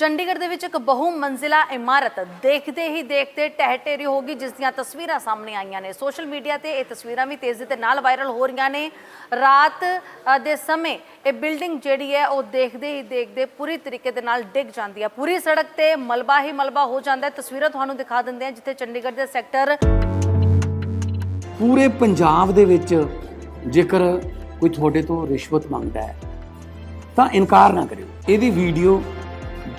ਚੰਡੀਗੜ੍ਹ ਦੇ ਵਿੱਚ ਇੱਕ ਬਹੁ ਮੰਜ਼ਿਲਾ ਇਮਾਰਤ ਦੇਖਦੇ ਹੀ ਦੇਖਦੇ ਟਹਿ ਢੇਰੀ ਹੋ ਗਈ, ਜਿਸ ਦੀਆਂ ਤਸਵੀਰਾਂ ਸਾਹਮਣੇ ਆਈਆਂ ਨੇ। ਸੋਸ਼ਲ ਮੀਡੀਆ ਤੇ ਇਹ ਤਸਵੀਰਾਂ ਵੀ ਤੇਜ਼ੀ ਦੇ ਨਾਲ ਵਾਇਰਲ ਹੋ ਰਹੀਆਂ ਨੇ। ਰਾਤ ਦੇ ਸਮੇਂ ਇਹ ਬਿਲਡਿੰਗ ਜਿਹੜੀ ਹੈ, ਉਹ ਦੇਖਦੇ ਹੀ ਦੇਖਦੇ ਪੂਰੀ ਤਰੀਕੇ ਦੇ ਨਾਲ ਡਿੱਗ ਜਾਂਦੀ ਹੈ। ਪੂਰੀ ਸੜਕ ਤੇ ਮਲਬਾ ਹੀ ਮਲਬਾ ਹੋ ਜਾਂਦਾ ਹੈ। ਤਸਵੀਰਾਂ ਤੁਹਾਨੂੰ ਦਿਖਾ ਦਿੰਦੇ ਹਾਂ, ਜਿੱਥੇ ਚੰਡੀਗੜ੍ਹ ਦੇ ਸੈਕਟਰ ਪੂਰੇ ਪੰਜਾਬ ਦੇ ਵਿੱਚ ਜੇਕਰ ਕੋਈ ਤੁਹਾਡੇ ਤੋਂ ਰਿਸ਼ਵਤ ਮੰਗਦਾ ਹੈ, ਤਾਂ ਇਨਕਾਰ ਨਾ ਕਰਿਓ। ਇਹਦੀ ਵੀਡੀਓ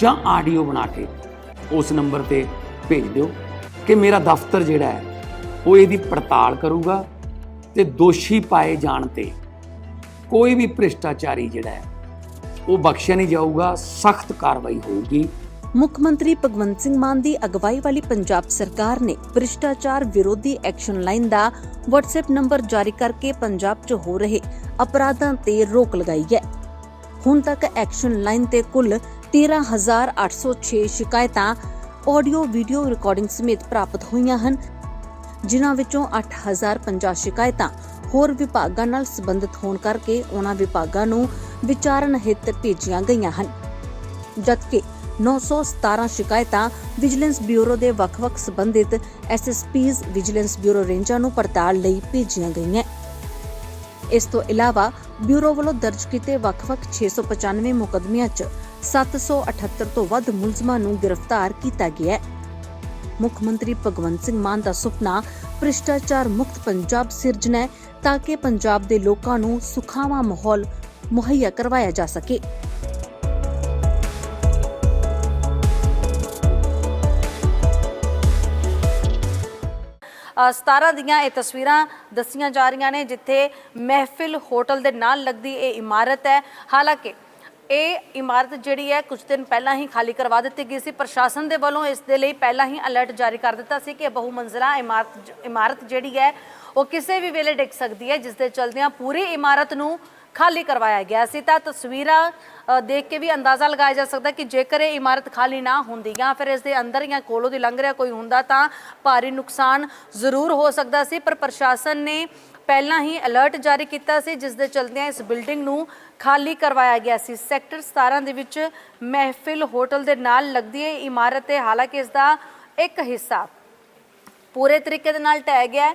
ਜਾਂ ਆਡੀਓ ਬਣਾ ਕੇ ਉਸ ਨੰਬਰ ਤੇ ਭੇਜ ਦਿਓ ਕਿ ਮੇਰਾ ਦਫ਼ਤਰ ਜਿਹੜਾ ਹੈ, ਉਹ ਇਹਦੀ ਪੜਤਾਲ ਕਰੂਗਾ ਤੇ ਦੋਸ਼ੀ ਪਾਏ ਜਾਣ ਤੇ ਕੋਈ ਵੀ ਭ੍ਰਿਸ਼ਟਾਚਾਰੀ ਜਿਹੜਾ ਹੈ, ਉਹ ਬਖਸ਼ਿਆ ਨਹੀਂ ਜਾਊਗਾ, ਸਖਤ ਕਾਰਵਾਈ ਹੋਊਗੀ। ਮੁੱਖ ਮੰਤਰੀ ਭਗਵੰਤ ਸਿੰਘ ਮਾਨ ਦੀ ਅਗਵਾਈ ਵਾਲੀ ਪੰਜਾਬ ਸਰਕਾਰ ਨੇ ਭ੍ਰਿਸ਼ਟਾਚਾਰ ਵਿਰੋਧੀ ਐਕਸ਼ਨ ਲਾਈਨ ਦਾ WhatsApp ਨੰਬਰ ਜਾਰੀ ਕਰਕੇ ਪੰਜਾਬ 'ਚ ਹੋ ਰਹੇ ਅਪਰਾਧਾਂ ਤੇ ਰੋਕ ਲਗਾਈ ਹੈ। ਹੁਣ ਤੱਕ ਐਕਸ਼ਨ ਲਾਈਨ ਤੇ ਕੁੱਲ 13806 ਸ਼ਿਕਾਇਤਾਂ ਆਡੀਓ ਵੀਡੀਓ ਰਿਕਾਰਡਿੰਗ ਸਮੇਤ ਪ੍ਰਾਪਤ ਹੋਈਆਂ ਹਨ, ਜਿਨ੍ਹਾਂ ਵਿੱਚੋਂ 8050 ਸ਼ਿਕਾਇਤਾਂ ਹੋਰ ਵਿਭਾਗਾਂ ਨਾਲ ਸੰਬੰਧਿਤ ਹੋਣ ਕਰਕੇ ਉਹਨਾਂ ਵਿਭਾਗਾਂ ਨੂੰ ਵਿਚਾਰਨ ਹਿੱਤ ਭੇਜੀਆਂ ਗਈਆਂ ਹਨ। ਜਦਕਿ 917 ਸ਼ਿਕਾਇਤਾਂ ਵਿਜੀਲੈਂਸ ਬਿਊਰੋ ਦੇ ਵੱਖ-ਵੱਖ ਸੰਬੰਧਿਤ ਐਸਐਸਪੀਜ਼ ਵਿਜੀਲੈਂਸ ਬਿਊਰੋ ਰੇਂਜਾਂ ਨੂੰ ਪੜਤਾਲ ਲਈ ਭੇਜੀਆਂ ਗਈਆਂ। ਇਸ ਤੋਂ ਇਲਾਵਾ ਬਿਊਰੋ ਵੱਲੋਂ ਦਰਜ ਕੀਤੇ ਵੱਖ-ਵੱਖ 695 ਮੁਕੱਦਮਿਆਂ 'ਚ 778 ਤੋਂ ਵੱਧ ਮੁਲਜ਼ਮਾਂ ਨੂੰ ਗ੍ਰਿਫਤਾਰ ਕੀਤਾ ਗਿਆ ਹੈ। ਮੁੱਖ ਮੰਤਰੀ ਭਗਵੰਤ ਸਿੰਘ ਮਾਨ ਦਾ ਸੁਪਨਾ ਭ੍ਰਿਸ਼ਟਾਚਾਰ ਮੁਕਤ ਪੰਜਾਬ ਸਿਰਜਣਾ ਹੈ ਤਾਂ ਕਿ ਪੰਜਾਬ ਦੇ ਲੋਕਾਂ ਨੂੰ ਸੁਖਾਵਾਂ ਮਾਹੌਲ ਮੁਹੱਈਆ ਕਰਵਾਇਆ ਜਾ ਸਕੇ। ਅ, 17 ਦੀਆਂ ਇਹ ਤਸਵੀਰਾਂ ਦੱਸੀਆਂ ਜਾ ਰਹੀਆਂ ਨੇ ਜਿੱਥੇ ਮਹਿਫਿਲ ਹੋਟਲ ਦੇ ਨਾਲ ਲੱਗਦੀ ਇਹ ਇਮਾਰਤ ਹੈ। ਹਾਲਾਂਕਿ ਇਹ ਇਮਾਰਤ ਜਿਹੜੀ ਹੈ ਕੁਝ ਦਿਨ ਪਹਿਲਾਂ ਹੀ ਖਾਲੀ ਕਰਵਾ ਦਿੱਤੀ ਗਈ ਸੀ। ਪ੍ਰਸ਼ਾਸਨ ਦੇ ਵੱਲੋਂ ਇਸ ਦੇ ਲਈ ਪਹਿਲਾਂ ਹੀ ਅਲਰਟ ਜਾਰੀ ਕਰ ਦਿੱਤਾ ਸੀ ਕਿ ਇਹ ਬਹੁ ਮੰਜ਼ਿਲਾ ਇਮਾਰਤ ਜ- ਇਮਾਰਤ ਜਿਹੜੀ ਹੈ, ਉਹ ਕਿਸੇ ਵੀ ਵੇਲੇ ਡਿੱਗ ਸਕਦੀ ਹੈ, ਜਿਸ ਦੇ ਚਲਦਿਆਂ ਪੂਰੀ ਇਮਾਰਤ ਨੂੰ ਖਾਲੀ ਕਰਵਾਇਆ ਗਿਆ ਸੀ। ਤਾਂ ਤਸਵੀਰਾਂ ਦੇਖ ਕੇ ਵੀ ਅੰਦਾਜ਼ਾ ਲਗਾਇਆ ਜਾ ਸਕਦਾ ਕਿ ਜੇਕਰ ਇਹ ਇਮਾਰਤ ਖਾਲੀ ਨਾ ਹੁੰਦੀ ਜਾਂ ਫਿਰ ਇਸ ਦੇ ਅੰਦਰ ਜਾਂ ਕੋਲੋਂ ਦੀ ਲੰਘ ਰਿਹਾ ਕੋਈ ਹੁੰਦਾ ਤਾਂ ਭਾਰੀ ਨੁਕਸਾਨ ਜ਼ਰੂਰ ਹੋ ਸਕਦਾ ਸੀ। ਪਰ ਪ੍ਰਸ਼ਾਸਨ ਨੇ ਪਹਿਲਾਂ ਹੀ ਅਲਰਟ ਜਾਰੀ ਕੀਤਾ ਸੀ, ਜਿਸ ਦੇ ਚਲਦਿਆਂ ਇਸ ਬਿਲਡਿੰਗ ਨੂੰ ਖਾਲੀ ਕਰਵਾਇਆ ਗਿਆ ਸੀ। ਸੈਕਟਰ 17 ਦੇ ਵਿੱਚ ਮਹਿਫਿਲ ਹੋਟਲ ਦੇ ਨਾਲ ਲੱਗਦੀ ਹੈ ਇਮਾਰਤ ਹੈ ਹਾਲਾਂਕਿ ਇਸ ਦਾ ਇੱਕ ਹਿੱਸਾ ਪੂਰੇ ਤਰੀਕੇ ਦੇ ਨਾਲ ਢਹਿ ਗਿਆ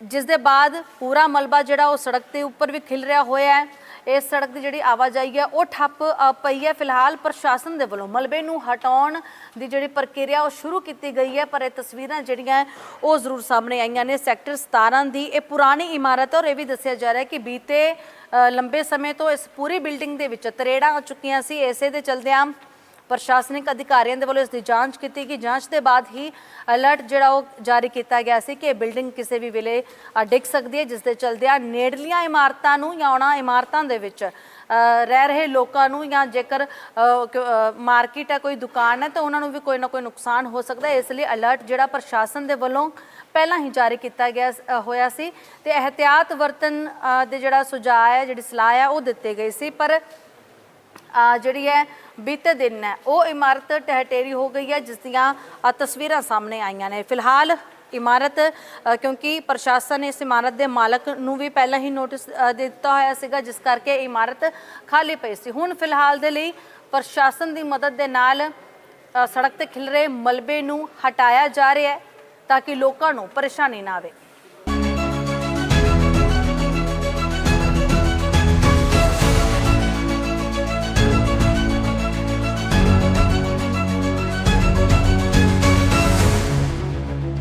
ਜਿਸ ਦੇ ਬਾਅਦ ਪੂਰਾ ਮਲਬਾ ਜਿਹੜਾ ਉਹ ਸੜਕ ਦੇ ਉੱਪਰ ਵੀ ਖਿਲ ਰਿਹਾ ਹੋਇਆ ਹੈ। ਇਸ ਸੜਕ ਦੀ ਜਿਹੜੀ ਆਵਾਜਾਈ ਹੈ, ਉਹ ਠੱਪ ਪਈ ਹੈ। ਫਿਲਹਾਲ ਪ੍ਰਸ਼ਾਸਨ ਦੇ ਵੱਲੋਂ ਮਲਬੇ ਨੂੰ ਹਟਾਉਣ ਦੀ ਜਿਹੜੀ ਪ੍ਰਕਿਰਿਆ, ਉਹ ਸ਼ੁਰੂ ਕੀਤੀ ਗਈ ਹੈ, ਪਰ ਇਹ ਤਸਵੀਰਾਂ ਜਿਹੜੀਆਂ ਉਹ ਜ਼ਰੂਰ ਸਾਹਮਣੇ ਆਈਆਂ ਨੇ। ਸੈਕਟਰ 17 ਦੀ ਇਹ ਪੁਰਾਣੀ ਇਮਾਰਤ ਹੈ, ਔਰ ਇਹ ਵੀ ਦੱਸਿਆ ਜਾ ਰਿਹਾ ਹੈ ਕਿ ਬੀਤੇ ਲੰਬੇ ਸਮੇਂ ਤੋਂ ਇਸ ਪੂਰੀ ਬਿਲਡਿੰਗ ਦੇ ਵਿੱਚ ਤਰੇੜਾਂ ਆ ਚੁੱਕੀਆਂ ਸੀ। ਇਸੇ ਦੇ ਚਲਦਿਆਂ ਪ੍ਰਸ਼ਾਸਨਿਕ ਅਧਿਕਾਰੀਆਂ ਦੇ ਵੱਲੋਂ ਇਸ ਦੀ ਜਾਂਚ ਕੀਤੀ ਗਈ। ਜਾਂਚ ਦੇ ਬਾਅਦ ਹੀ ਅਲਰਟ ਜਿਹੜਾ ਉਹ ਜਾਰੀ ਕੀਤਾ ਗਿਆ ਸੀ ਕਿ ਇਹ ਬਿਲਡਿੰਗ ਕਿਸੇ ਵੀ ਵੇਲੇ ਡਿੱਗ ਸਕਦੀ ਹੈ, ਜਿਸ ਦੇ ਚਲਦਿਆਂ ਨੇੜਲੀਆਂ ਇਮਾਰਤਾਂ ਨੂੰ ਜਾਂ ਉਹਨਾਂ ਇਮਾਰਤਾਂ ਦੇ ਵਿੱਚ ਰਹਿ ਰਹੇ ਲੋਕਾਂ ਨੂੰ ਜਾਂ ਜੇਕਰ ਮਾਰਕੀਟ ਹੈ, ਕੋਈ ਦੁਕਾਨ ਹੈ, ਤਾਂ ਉਹਨਾਂ ਨੂੰ ਵੀ ਕੋਈ ਨਾ ਕੋਈ ਨੁਕਸਾਨ ਹੋ ਸਕਦਾ ਹੈ। ਇਸ ਲਈ ਅਲਰਟ ਜਿਹੜਾ ਪ੍ਰਸ਼ਾਸਨ ਦੇ ਵੱਲੋਂ ਪਹਿਲਾਂ ਹੀ ਜਾਰੀ ਕੀਤਾ ਗਿਆ ਹੋਇਆ ਸੀ ਤੇ ਇਹਤਿਆਤ ਵਰਤਨ ਦੇ ਜਿਹੜਾ ਸੁਝਾਅ ਹੈ, ਜਿਹੜੀ ਸਲਾਹ ਹੈ, ਉਹ ਦਿੱਤੇ ਗਈ ਸੀ। ਪਰ ਜਿਹੜੀ ਹੈ, ਬੀਤੇ ਦਿਨ ਹੈ, ਉਹ ਇਮਾਰਤ ਟਹਿਟੇਰੀ ਹੋ ਗਈ ਹੈ, ਜਿਸ ਦੀਆਂ ਤਸਵੀਰਾਂ ਸਾਹਮਣੇ ਆਈਆਂ ਨੇ। ਫਿਲਹਾਲ ਇਮਾਰਤ ਕਿਉਂਕਿ ਪ੍ਰਸ਼ਾਸਨ ਨੇ ਇਸ ਇਮਾਰਤ ਦੇ ਮਾਲਕ ਨੂੰ ਵੀ ਪਹਿਲਾਂ ਹੀ ਨੋਟਿਸ ਦੇ ਦਿੱਤਾ ਹੋਇਆ ਸੀਗਾ, ਜਿਸ ਕਰਕੇ ਇਮਾਰਤ ਖਾਲੀ ਪਈ ਸੀ। ਹੁਣ ਫਿਲਹਾਲ ਦੇ ਲਈ ਪ੍ਰਸ਼ਾਸਨ ਦੀ ਮਦਦ ਦੇ ਨਾਲ ਸੜਕ ਤੇ ਖਿਲਰੇ ਮਲਬੇ ਨੂੰ ਹਟਾਇਆ ਜਾ ਰਿਹਾ ਹੈ, ਤਾਂ ਕਿ ਲੋਕਾਂ ਨੂੰ ਪਰੇਸ਼ਾਨੀ ਨਾ ਆਵੇ।